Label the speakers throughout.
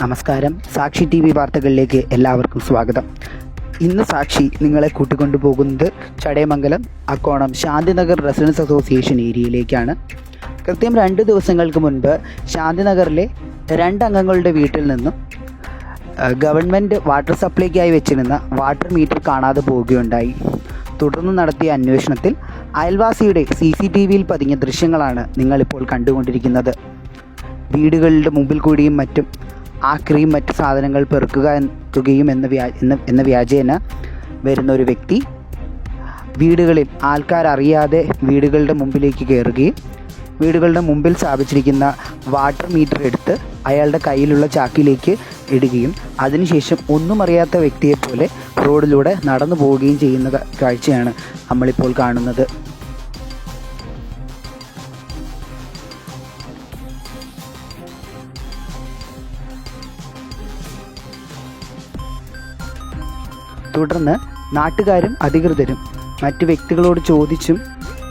Speaker 1: നമസ്കാരം. സാക്ഷി T V വാർത്തകളിലേക്ക് എല്ലാവർക്കും സ്വാഗതം. ഇന്ന് സാക്ഷി നിങ്ങളെ കൂട്ടിക്കൊണ്ടു പോകുന്നത് ചടയമംഗലം അക്കോണം ശാന്തിനഗർ റെസിഡൻസ് അസോസിയേഷൻ ഏരിയയിലേക്കാണ്. കൃത്യം രണ്ട് ദിവസങ്ങൾക്ക് മുൻപ് ശാന്തിനഗറിലെ രണ്ടംഗങ്ങളുടെ വീട്ടിൽ നിന്നും ഗവൺമെന്റ് വാട്ടർ സപ്ലൈക്കായി വെച്ചിരുന്ന വാട്ടർ മീറ്റർ കാണാതെ പോവുകയുണ്ടായി. തുടർന്ന് നടത്തിയ അന്വേഷണത്തിൽ അയൽവാസിയുടെ സി സി ടി വിയിൽ പതിഞ്ഞ ദൃശ്യങ്ങളാണ് നിങ്ങളിപ്പോൾ കണ്ടുകൊണ്ടിരിക്കുന്നത്. വീടുകളുടെ മുമ്പിൽ കൂടിയും മറ്റും ആക്രിയും മറ്റ് സാധനങ്ങൾ പെറുക്കുക എത്തുകയും എന്ന വ്യാ എന്ന എന്ന വ്യാജേന വരുന്ന ഒരു വ്യക്തി വീടുകളിൽ ആൾക്കാർ അറിയാതെ വീടുകളുടെ മുമ്പിലേക്ക് കയറുകയും വീടുകളുടെ മുമ്പിൽ സ്ഥാപിച്ചിരിക്കുന്ന വാട്ടർ മീറ്റർ എടുത്ത് അയാളുടെ കയ്യിലുള്ള ചാക്കിലേക്ക് ഇടുകയും അതിനുശേഷം ഒന്നും അറിയാത്ത വ്യക്തിയെപ്പോലെ റോഡിലൂടെ നടന്നു പോവുകയും ചെയ്യുന്ന കാഴ്ചയാണ് നമ്മളിപ്പോൾ കാണുന്നത്. തുടർന്ന് നാട്ടുകാരും അധികൃതരും മറ്റു വ്യക്തികളോട് ചോദിച്ചും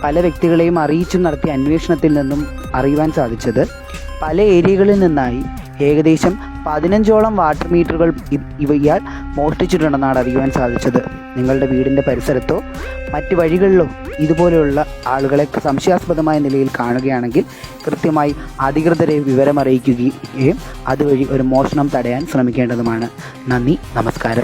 Speaker 1: പല വ്യക്തികളെയും അറിയിച്ചും നടത്തിയ അന്വേഷണത്തിൽ നിന്നും അറിയുവാൻ സാധിച്ചത് പല ഏരിയകളിൽ നിന്നായി. ഏകദേശം പതിനഞ്ചോളം വാട്ടർ മീറ്ററുകൾ ഇവ ഇയാൾ മോഷ്ടിച്ചിട്ടുണ്ടെന്നാണ് അറിയുവാൻ സാധിച്ചത്. നിങ്ങളുടെ വീടിന്റെ പരിസരത്തോ മറ്റ് വഴികളിലോ ഇതുപോലെയുള്ള ആളുകളെ സംശയാസ്പദമായ നിലയിൽ കാണുകയാണെങ്കിൽ കൃത്യമായി അധികൃതരെ വിവരമറിയിക്കുകയും അതുവഴി ഒരു മോഷണം തടയാൻ ശ്രമിക്കേണ്ടതുമാണ്. നന്ദി നമസ്കാരം.